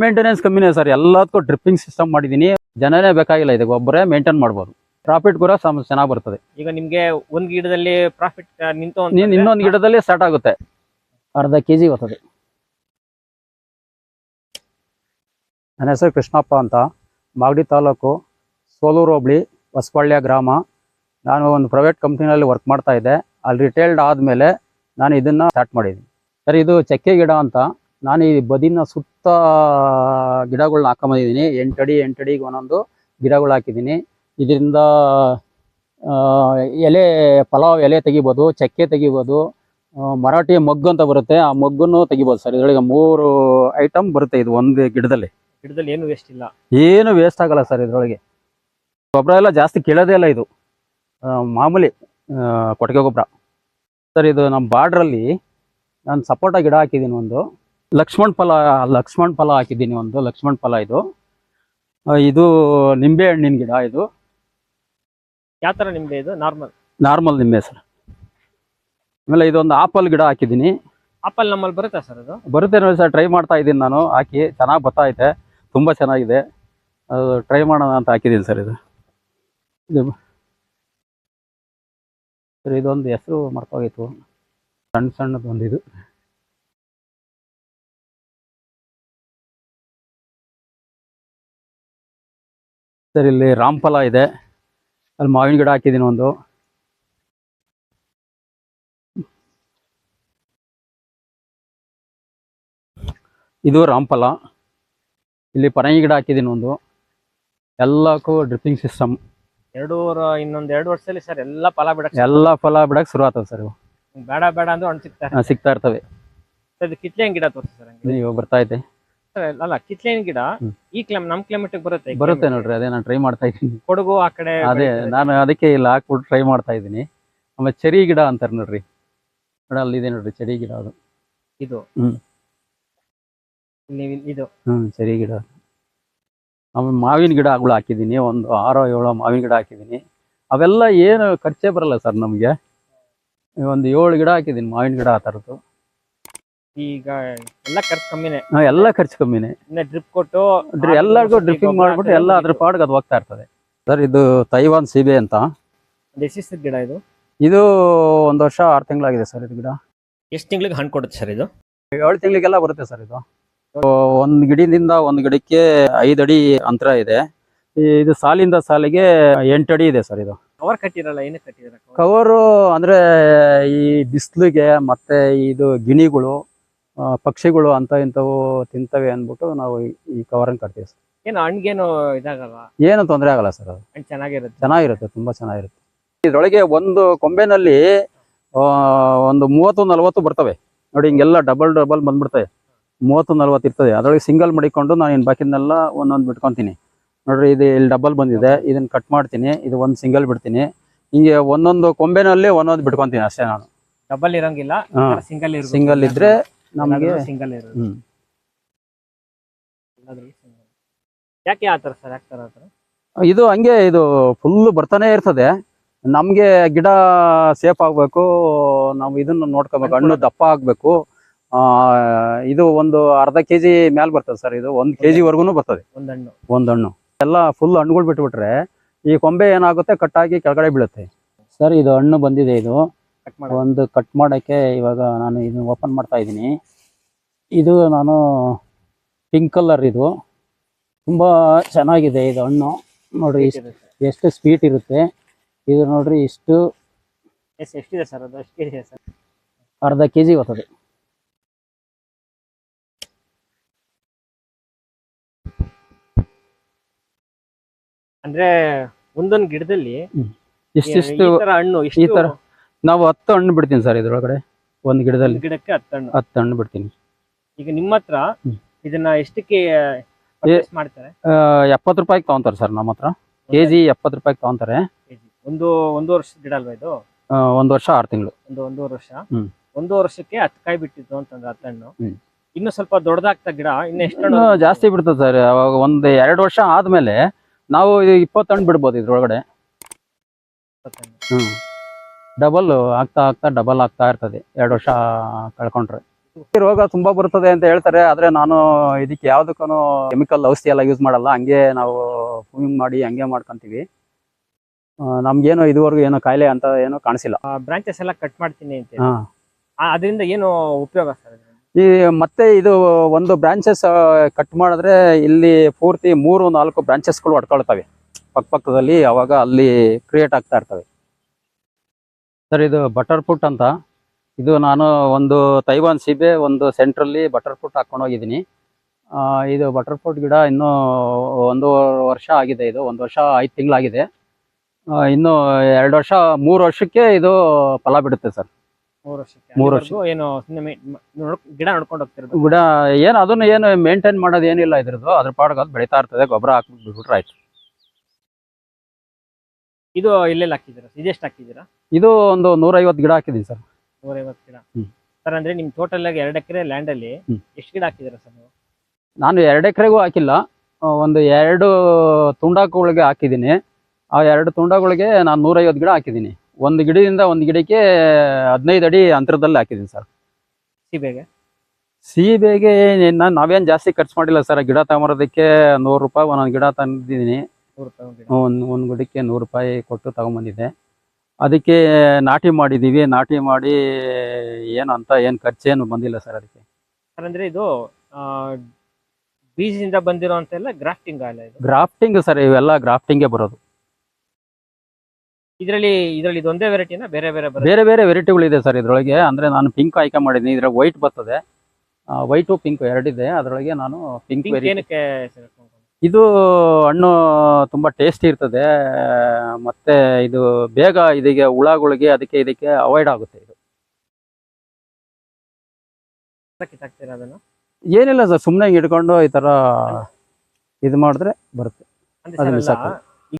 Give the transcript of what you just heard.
Maintenance ಕಮ್ಮಿನೇ sir. ಎಲ್ಲದಕ್ಕೂ dripping system ಮಾಡಿದ್ದೀನಿ. ಜನನೇ ಬೇಕಾಗಿಲ್ಲ ಇದಕ್ಕೆ. ಒಬ್ಬರೇ ಮೇಂಟೈನ್ ಮಾಡ್ಬೋದು. ಪ್ರಾಫಿಟ್ ಕೂಡ ಸಮ ಚೆನ್ನಾಗಿ ಬರ್ತದೆ. ಈಗ ನಿಮ್ಗೆ ಒಂದ್ ಗಿಡದಲ್ಲಿ ಪ್ರಾಫಿಟ್ ನಿಂತು ಅಂತ ನೀನ್ ಇನ್ನೊಂದು ಗಿಡದಲ್ಲಿ ಸ್ಟಾರ್ಟ್ ಆಗುತ್ತೆ. ಅರ್ಧ ಕೆ ಜಿ ಬರ್ತದೆ. ನನ್ನ ಹೆಸರು ಕೃಷ್ಣಪ್ಪ ಅಂತ. ಮಾಗಡಿ ತಾಲೂಕು ಸೋಲೂರು ಹೋಬಳಿ ಹೊಸಪಾಳ್ಯ ಗ್ರಾಮ. ನಾನು ಒಂದು ಪ್ರೈವೇಟ್ ಕಂಪ್ನಿನಲ್ಲಿ ವರ್ಕ್ ಮಾಡ್ತಾ ಇದ್ದೆ. ಅಲ್ಲಿ ರಿಟೈಲ್ಡ್ ಆದಮೇಲೆ ನಾನು ಇದನ್ನು ಸ್ಟಾರ್ಟ್ ಮಾಡಿದ್ದೀನಿ. ಸರ್ ಇದು ಚಕ್ಕೆ ಗಿಡ ಅಂತ. ನಾನು ಈ ಬದಿನ ಸುತ್ತ ಗಿಡಗಳನ್ನ ಹಾಕೊಂಬಂದಿದ್ದೀನಿ. ಎಂಟಡಿ ಎಂಟಡಿಗೆ ಒಂದೊಂದು ಗಿಡಗಳು ಹಾಕಿದ್ದೀನಿ. ಇದರಿಂದ ಎಲೆ ಪಲಾವ್ ಎಲೆ ತೆಗಿಬೋದು ಚಕ್ಕೆ ತೆಗಿಬೋದು ಮರಾಠಿ ಮಗ್ಗು ಅಂತ ಬರುತ್ತೆ. ಆ ಮಗ್ಗನ್ನು ತೆಗಿಬೋದು ಸರ್. ಇದರೊಳಗೆ ಮೂರು ಐಟಮ್ ಬರುತ್ತೆ ಇದು ಒಂದು ಗಿಡದಲ್ಲಿ. ಗಿಡದಲ್ಲಿ ಏನು ವೇಸ್ಟ್ ಇಲ್ಲ. ಏನು ವೇಸ್ಟ್ ಆಗಲ್ಲ ಸರ್ ಇದರೊಳಗೆ. ಗೊಬ್ಬರ ಎಲ್ಲ ಜಾಸ್ತಿ ಕೇಳೋದೇ ಇಲ್ಲ ಇದು. ಮಾಮೂಲಿ ಕೊಟ್ಟಿಗೆ ಗೊಬ್ಬರ. ಸರ್ ಇದು ನಮ್ಮ ಬಾರ್ಡ್ರಲ್ಲಿ ನಾನು ಸಪೋಟ ಗಿಡ ಹಾಕಿದ್ದೀನಿ ಒಂದು. ಲಕ್ಷ್ಮಣ್ ಫಲ ಲಕ್ಷ್ಮಣ್ ಫಲ ಹಾಕಿದ್ದೀನಿ ಒಂದು ಲಕ್ಷ್ಮಣ್ ಫಲ ಇದು. ಇದು ನಿಂಬೆ ಹಣ್ಣಿನ ಗಿಡ ಇದು. ಯಾವ ತರ ನಿಂಬೆ ಇದು? ನಾರ್ಮಲ್ ನಾರ್ಮಲ್ ನಿಂಬೆ ಸರ್. ಆಮೇಲೆ ಇದೊಂದು ಆಪಲ್ ಗಿಡ ಹಾಕಿದ್ದೀನಿ. ಆಪಲ್ ನಮ್ಮಲ್ಲಿ ಬರುತ್ತಾ ಸರ್ ಅದು? ಬರುತ್ತೆ ನೋಡಿ ಸರ್ ಟ್ರೈ ಮಾಡ್ತಾ ಇದ್ದೀನಿ ನಾನು ಹಾಕಿ. ಚೆನ್ನಾಗಿ ಬರ್ತಾ ಐತೆ ತುಂಬ ಚೆನ್ನಾಗಿದೆ. ಅದು ಟ್ರೈ ಮಾಡೋಣ ಅಂತ ಹಾಕಿದ್ದೀನಿ ಸರ್ ಇದು. ಇದು ಸರ್ ಇದೊಂದು ಹೆಸರು ಮರ್ತೋಗಿತ್ತು ಸಣ್ಣ ಸಣ್ಣದು ಒಂದು ಇದು ಸರ್ ಇಲ್ಲಿ ರಾಮ್ಫಲ ಇದೆ. ಅಲ್ಲಿ ಮಾವಿನ ಗಿಡ ಹಾಕಿದ್ದೀನಿ ಒಂದು. ಇದು ರಾಮ್ಫಲ. ಇಲ್ಲಿ ಪರಂಗಿ ಗಿಡ ಹಾಕಿದ್ದೀನಿ ಒಂದು. ಎಲ್ಲಕ್ಕೂ ಡ್ರಿಪ್ಪಿಂಗ್ ಸಿಸ್ಟಮ್. ಎರಡೂವರೆ ಇನ್ನೊಂದು ಎರಡು ವರ್ಷದಲ್ಲಿ ಸರ್ ಎಲ್ಲ ಫಲ ಬಿಡಕ್ಕೆ ಎಲ್ಲ ಫಲ ಬಿಡಕ್ಕೆ ಶುರು ಆಗ್ತದೆ ಸರ್ ಇವು. ಬೇಡ ಬೇಡ ಅಂದ್ರೆ ಹಣ್ಣು ಸಿಗ್ತಾರೆ. ಸಿಗ್ತಾ ಇರ್ತವೆ. ಇದು ಕಿತ್ಲೆನ್ ಗಿಡ ತೋರಿಸಿ ಸರ್ ಹಂಗೆ. ನೀವು ಬರ್ತಾ ಸರ್, ಅಲ್ಲ ಕಿತ್ಲೇನ್ ಗಿಡ ಈ ಕ್ಲೈಮ್ ನಮ್ ಕ್ಲೈಮೇಟ್ ಬರುತ್ತೆ ಬರುತ್ತೆ. ನೋಡ್ರಿ ಅದೇ ನಾನು ಟ್ರೈ ಮಾಡ್ತಾ ಇದ್ದೀನಿ. ಕೊಡಗು ಆ ಕಡೆ ಅದೇ. ನಾನು ಅದಕ್ಕೆ ಇಲ್ಲಿ ಹಾಕ್ಬಿಟ್ಟು ಟ್ರೈ ಮಾಡ್ತಾ ಇದ್ದೀನಿ. ಆಮೇಲೆ ಚೆರಿ ಗಿಡ ಅಂತಾರೆ ನೋಡ್ರಿ. ನೋಡ ಅಲ್ಲಿದೆ ನೋಡ್ರಿ ಚೆರಿ ಗಿಡ ಅದು. ಇದು. ಹ್ಮ್. ಇದು. ಹ್ಮ್ ಚೆರಿ ಗಿಡ. ಆಮೇಲೆ ಮಾವಿನ ಗಿಡಗಳು ಹಾಕಿದ್ದೀನಿ ಒಂದು ಆರೋ ಏಳೋ ಮಾವಿನ ಗಿಡ ಹಾಕಿದ್ದೀನಿ. ಅವೆಲ್ಲ ಏನು ಖರ್ಚೇ ಬರಲ್ಲ ಸರ್ ನಮಗೆ. ಒಂದು ಏಳು ಗಿಡ ಹಾಕಿದ್ದೀನಿ ಮಾವಿನ ಗಿಡ ಆ ಥರದ್ದು. ಈಗ ಎಲ್ಲ ಖರ್ಚು ಕಮ್ಮಿನೇ. ಹಾ, ಎಲ್ಲ ಖರ್ಚು ಕಮ್ಮಿನೇ. ಇನ್ನ ಡ್ರಿಪ್ ಕೊಟ್ಟು ಡ್ರಿ- ಎಲ್ಲರಿಗೂ ಡ್ರಿಪ್ಪಿಂಗ್ ಮಾಡ್ಬಿಟ್ಟು ಎಲ್ಲ ಅದ್ರ ಪಾಡ್ಗೆ ಅದು ಹೋಗ್ತಾ ಇರ್ತದೆ. ಸರ್ ಇದು ತೈವಾನ್ ಸೀಬೆ ಅಂತ. ಎಷ್ಟು ಗಿಡ ಇದು? ಇದು ಒಂದು ವರ್ಷ ಆರು ತಿಂಗಳಾಗಿದೆ ಸರ್ ಇದು ಗಿಡ. ಎಷ್ಟು ತಿಂಗಳಿಗೆ ಹಣ್ಣು ಕೊಡುತ್ತೆ ಸರ್ ಇದು? ಏಳು ತಿಂಗಳಿಗೆಲ್ಲ ಬರುತ್ತೆ ಸರ್ ಇದು. ಒಂದು ಗಿಡದಿಂದ ಒಂದ್ ಗಿಡಕ್ಕೆ ಐದು ಅಡಿ ಅಂತರ ಇದೆ. ಈ- ಇದು ಸಾಲಿಂದ ಸಾಲಿಗೆ ಎಂಟು ಅಡಿ ಇದೆ ಸರ್ ಇದು. ಕವರ್ ಕಟ್ಟಿರಲ್ಲ ಏನಕ್ಕೆ ಕಟ್ಟಿದಾರೆ? ಕವರು ಅಂದ್ರೆ ಈ ಬಿಸಿಲಿಗೆ ಮತ್ತೆ ಇದು ಗಿಣಿಗಳು ಪಕ್ಷಿಗಳು ಅಂತ ಇಂಥವು ತಿಂತವೆ ಅಂದ್ಬಿಟ್ಟು ನಾವು ಈ- ಕವರ್ ಕವರನ್ನು ಕಟ್ತೀವಿ ಸರ್. ಏನು ಹಣ್ಗೇನು ಇದಾಗಲ್ಲ ಏನು ತೊಂದರೆ ಆಗಲ್ಲ ಸರ್ ಅದು. ಹಣ್ಣು ಚೆನ್ನಾಗಿರುತ್ತೆ. ಚೆನ್ನಾಗಿರುತ್ತೆ ತುಂಬಾ ಚೆನ್ನಾಗಿರುತ್ತೆ. ಇದರೊಳಗೆ ಒಂದು ಕೊಂಬೆನಲ್ಲಿ ಆ, ಒಂದು ಮೂವತ್ತು ನಲವತ್ತು ಬರ್ತವೆ. ನೋಡಿ ಹಿಂಗೆಲ್ಲ ಡಬಲ್ ಡಬಲ್ ಬಂದ್ಬಿಡ್ತವೆ. ಮೂವತ್ತು ನಲವತ್ತು ಇರ್ತದೆ. ಅದ್ರೊಳಗೆ ಸಿಂಗಲ್ ಮಡಿಕೊಂಡು ನಾನು ಇನ್ನು ಬಾಕಿನೆಲ್ಲ ಒಂದೊಂದು ಬಿಟ್ಕೊತೀನಿ. ನೋಡ್ರಿ ಇದು ಇಲ್ಲಿ ಡಬಲ್ ಬಂದಿದೆ. ಇದನ್ನ ಕಟ್ ಮಾಡ್ತೀನಿ. ಇದು ಒಂದು ಸಿಂಗಲ್ ಬಿಡ್ತೀನಿ. ಹಿಂಗೆ ಒಂದೊಂದು ಕೊಂಬೆನಲ್ಲಿ ಒಂದೊಂದು ಬಿಟ್ಕೊತೀನಿ ಅಷ್ಟೇ ನಾನು. ಡಬಲ್ ಇರಂಗಿಲ್ಲ. ಹಾ. ಸಿಂಗಲ್ ಸಿಂಗಲ್ ಇದ್ರೆ ನಮಗೆ ಸಿಂಗಲ್ ಇರೋದು. ಹ್ಮ್. ಯಾಕೆ ಆತರ ಥರ ಸರ್ ಯಾಕೆ ಆತರ ಥರ ಇದು ಹಂಗೆ ಇದು ಫುಲ್ ಬರ್ತಾನೆ ಇರ್ತದೆ. ನಮಗೆ ಗಿಡ ಸೇಫ್ ಆಗಬೇಕು ನಾವು ಇದನ್ನ ನೋಡ್ಕೋಬೇಕು ಹಣ್ಣು ದಪ್ಪ ಆಗಬೇಕು. ಇದು ಒಂದು ಅರ್ಧ ಕೆ ಜಿ ಮ್ಯಾಲ್ ಬರ್ತದೆ ಸರ್ ಇದು ಒಂದ್ ಕೆ ಜಿವರೆಗೂ ಬರ್ತದೆ. ಒಂದ್ ಹಣ್ಣು ಒಂದು ಹಣ್ಣು ಎಲ್ಲ ಫುಲ್ ಹಣ್ಣುಗಳು ಬಿಟ್ಬಿಟ್ರೆ ಈ ಕೊಂಬೆ ಏನಾಗುತ್ತೆ ಕಟ್ಟಾಗಿ ಕೆಳಗಡೆ ಬೀಳುತ್ತೆ. ಸರ್ ಇದು ಹಣ್ಣು ಬಂದಿದೆ ಇದು. ಒಂದು ಕಟ್ ಮಾಡೋಕ್ಕೆ ಇವಾಗ ನಾನು ಇದನ್ನ ಓಪನ್ ಮಾಡ್ತಾ ಇದ್ದೀನಿ. ಇದು ನಾನು ಪಿಂಕ್ ಕಲರ್ ಇದು. ತುಂಬ ಚೆನ್ನಾಗಿದೆ ಇದು ಹಣ್ಣು. ನೋಡ್ರಿ ಎಷ್ಟು ಸ್ವೀಟ್ ಇರುತ್ತೆ. ಇದು ನೋಡ್ರಿ ಇಷ್ಟು ಎಷ್ಟು ಎಷ್ಟಿದೆ ಸರ್ ಅದು? ಎಷ್ಟು ಇದೆ ಸರ್? ಅರ್ಧ ಕೆ ಜಿ ಬರ್ತದೆ. ಅಂದ್ರೆ ಒಂದೊಂದು ಗಿಡದಲ್ಲಿ ಇಷ್ಟಿಷ್ಟು ಈ ಹಣ್ಣು ಇಷ್ಟು ತರ ನಾವು ಹತ್ತು ಹಣ್ಣು ಬಿಡ್ತೀನಿ ಸರ್ ಇದ್ರೊಳಗಡೆ ಒಂದು ಗಿಡದಲ್ಲಿ. ಗಿಡಕ್ಕೆ ಹತ್ತು ಹಣ್ಣು. ಹತ್ತು ಹಣ್ಣು ಬಿಡ್ತೀನಿ. ಈಗ ನಿಮ್ಮ ಹತ್ರ ಇದನ್ನ ಎಷ್ಟಕ್ಕೆ purchase ಮಾಡ್ತಾರೆ? ಎಪ್ಪತ್ತು ರೂಪಾಯಿಗೆ ತಗೊಂತಾರೆ ಸರ್ ನಮ್ಮ ಹತ್ರ. ಕೆ ಜಿ ಎಪ್ಪತ್ತು ರೂಪಾಯಿಗೆ ತಗೊಂತಾರೆ. ಒಂದು ಒಂದು ವರ್ಷ ಗಿಡ ಅಲ್ವಾ ಇದು? ಒಂದು ವರ್ಷ ಆರು ತಿಂಗಳು. ಒಂದು ಒಂದೂವರೆ ವರ್ಷ. ಹ್ಮ್. ಒಂದು ವರ್ಷಕ್ಕೆ ಹತ್ತು ಕಾಯಿ ಬಿಟ್ಟಿತ್ತು ಅಂತಂದ್ರೆ ಹತ್ತು ಹಣ್ಣು. ಹ್ಮ್. ಇನ್ನು ಸ್ವಲ್ಪ ದೊಡ್ಡದಾಗ್ತಾ ಗಿಡ ಇನ್ನು ಎಷ್ಟು ಇನ್ನು ಜಾಸ್ತಿ ಬಿಡ್ತದೆ ಸರ್. ಅವಾಗ ಒಂದು ಎರಡು ವರ್ಷ ಆದ್ಮೇಲೆ ನಾವು ಇದು ಇಪ್ಪತ್ತು ಹಣ್ಣು ಬಿಡ್ಬೋದು ಇದ್ರೊಳಗಡೆ. ಹ್ಮ್. ಡಬಲ್ ಆಗ್ತಾ ಆಗ್ತಾ ಡಬಲ್ ಆಗ್ತಾ ಇರ್ತದೆ. ಎರಡು ವರ್ಷ ಕಳ್ಕೊಂಡ್ರೆ. ಈ ರೋಗ ತುಂಬಾ ಬರ್ತದೆ ಅಂತ ಹೇಳ್ತಾರೆ. ಆದ್ರೆ ನಾನು ಇದಕ್ಕೆ ಯಾವ್ದಕ್ಕೂ ಕೆಮಿಕಲ್ ಔಷಧಿ ಎಲ್ಲ ಯೂಸ್ ಮಾಡಲ್ಲ. ಹಂಗೆ ನಾವು ಫೂಮಿಂಗ್ ಮಾಡಿ ಹಂಗೆ ಮಾಡ್ಕೊಂತೀವಿ. ನಮ್ಗೇನು ಇದುವರೆಗೂ ಏನೋ ಕಾಯಿಲೆ ಅಂತ ಏನೋ ಕಾಣಿಸಿಲ್ಲ. ಬ್ರಾಂಚಸ್ ಎಲ್ಲ ಕಟ್ ಮಾಡ್ತೀನಿ ಅಂತ ಅದರಿಂದ ಏನು ಉಪಯೋಗ ಸರ್ ಈ ಮತ್ತೆ ಇದು ಒಂದು ಬ್ರಾಂಚಸ್ ಕಟ್ ಮಾಡಿದ್ರೆ ಇಲ್ಲಿ ಪೂರ್ತಿ ಮೂರು ನಾಲ್ಕು ಬ್ರಾಂಚಸ್ಗಳು ಹೊಡ್ಕೊಳ್ತವೆ ಪಕ್ಕ ಪಕ್ಕದಲ್ಲಿ ಅವಾಗ ಅಲ್ಲಿ ಕ್ರಿಯೇಟ್ ಆಗ್ತಾ ಇರ್ತವೆ. ಸರ್ ಇದು ಬಟರ್ ಫುಟ್ ಅಂತ. ಇದು ನಾನು ಒಂದು ತೈವಾನ್ ಸೀಬೆ ಒಂದು ಸೆಂಟ್ರಲ್ಲಿ ಬಟರ್ ಫುಟ್ ಹಾಕೊಂಡು ಹೋಗಿದ್ದೀನಿ. ಇದು ಬಟರ್ ಫುಟ್ ಗಿಡ ಇನ್ನೂ ಒಂದು ವರ್ಷ ಆಗಿದೆ ಇದು. ಒಂದು ವರ್ಷ ಐದು ತಿಂಗಳಾಗಿದೆ. ಇನ್ನು ಎರಡು ವರ್ಷ ಮೂರು ವರ್ಷಕ್ಕೆ ಇದು ಫಲ ಬಿಡುತ್ತೆ ಸರ್ ಮೂರು ವರ್ಷಕ್ಕೆ. ಮೂರು ವರ್ಷ ಏನು ಗಿಡ ನೋಡ್ಕೊಂಡು ಹೋಗ್ತಿರೋದು? ಗಿಡ ಏನು ಅದನ್ನ ಏನು ಮೇಂಟೈನ್ ಮಾಡೋದು ಏನಿಲ್ಲ ಇದ್ರದ್ದು. ಅದ್ರ ಪಾಡ್ಗೆ ಅದು ಬೆಳೀತಾ ಇರ್ತದೆ ಗೊಬ್ಬರ ಹಾಕ್ಬಿಟ್ಟು ಬಿಟ್ಬಿಟ್ರೆ ಆಯ್ತು. ಇದು ಇಲ್ಲೆಲ್ಲ ಹಾಕಿದ್ದೀರಾ? ಇದೆಷ್ಟು ಹಾಕಿದ್ದೀರಾ? ಇದು ಒಂದು ನೂರೈವತ್ತು ಗಿಡ ಹಾಕಿದ್ದೀನಿ ಸರ್. ನೂರೈವತ್ತು ಗಿಡ. ಹ್ಮ್. ಸರ್ ಅಂದ್ರೆ ನಿಮ್ ಟೋಟಲ್ ಆಗಿ ಎರಡು ಎಕರೆ ಲ್ಯಾಂಡ್ ಅಲ್ಲಿ ಹ್ಮ್. ಎಷ್ಟು ಗಿಡ ಹಾಕಿದ್ದೀರಾ ಸರ್ ನೀವು? ನಾನು ಎರಡು ಎಕರೆಗೂ ಹಾಕಿಲ್ಲ. ಆ, ಒಂದು ಎರಡು ತುಂಡಾಕುಗಳಿಗೆ ಹಾಕಿದ್ದೀನಿ. ಆ ಎರಡು ತುಂಡಗಳಿಗೆ ನಾನು ನೂರೈವತ್ತು ಗಿಡ ಹಾಕಿದ್ದೀನಿ. ಒಂದು ಗಿಡದಿಂದ ಒಂದು ಗಿಡಕ್ಕೆ ಹದಿನೈದು ಅಡಿ ಅಂತರದಲ್ಲಿ ಹಾಕಿದ್ದೀನಿ ಸರ್. ಸೀಬೆಗೆ? ಸೀಬೆಗೆ ನಾನು ನಾವೇನು ಜಾಸ್ತಿ ಖರ್ಚು ಮಾಡಿಲ್ಲ ಸರ್. ಗಿಡ ತಗೊಂಬರೋದಕ್ಕೆ ನೂರು ರೂಪಾಯಿ ಒಂದೊಂದು ಗಿಡ ತಂದಿದ್ದೀನಿ. ಒಂದ್ ಗಿಡ ಒಂದು ಒಂದು ಗಿಡಕ್ಕೆ ನೂರು ರೂಪಾಯಿ ಕೊಟ್ಟು ತಗೊಂಬಂದಿದ್ದೆ ಅದಕ್ಕೆ ನಾಟಿ ಮಾಡಿದ್ದೀವಿ ನಾಟಿ ಮಾಡಿ ಏನು ಅಂತ ಏನು ಖರ್ಚೇನು ಬಂದಿಲ್ಲ ಸರ್ ಅದಕ್ಕೆ. ಸರ್ ಅಂದ್ರೆ ಇದು ಬೀಜದಿಂದ ಬಂದಿರೋಂತೆಲ್ಲ ಗ್ರಾಫ್ಟಿಂಗ್ ಅಲ್ಲ ಇದು? ಗ್ರಾಫ್ಟಿಂಗ್ ಸರ್ ಇವೆಲ್ಲ ಗ್ರಾಫ್ಟಿಂಗೇ ಬರೋದು. ಇದರಲ್ಲಿ ಇದರಲ್ಲಿ ಇದೊಂದೇ ವೆರೈಟಿನ? ಬೇರೆ ಬೇರೆ ಬೇರೆ ಬೇರೆ ಬೇರೆ ವೆರೈಟಿಗಳಿದೆ ಸರ್ ಇದರೊಳಗೆ. ಅಂದರೆ ನಾನು ಪಿಂಕ್ ಆಯ್ಕೆ ಮಾಡಿದ್ದೀನಿ. ಇದ್ರಾಗ ವೈಟ್ ಬರ್ತದೆ. ವೈಟು ಪಿಂಕ್ ಎರಡಿದೆ. ಅದರೊಳಗೆ ನಾನು ಪಿಂಕ್ ಏನಕ್ಕೆ? ಇದು ಹಣ್ಣು ತುಂಬ ಟೇಸ್ಟಿ ಇರ್ತದೆ. ಮತ್ತೆ ಇದು ಬೇಗ ಇದಕ್ಕೆ ಹುಳಗಳಿಗೆ ಅದಕ್ಕೆ ಇದಕ್ಕೆ ಅವಾಯ್ಡ್ ಆಗುತ್ತೆ ಇದು. ಏನಿಲ್ಲ ಸರ್ ಸುಮ್ಮನೆ ಹಿಡ್ಕೊಂಡು ಈ ಥರ ಇದು ಮಾಡಿದ್ರೆ ಬರುತ್ತೆ. ಅದನ್ನ ಸಾಕು.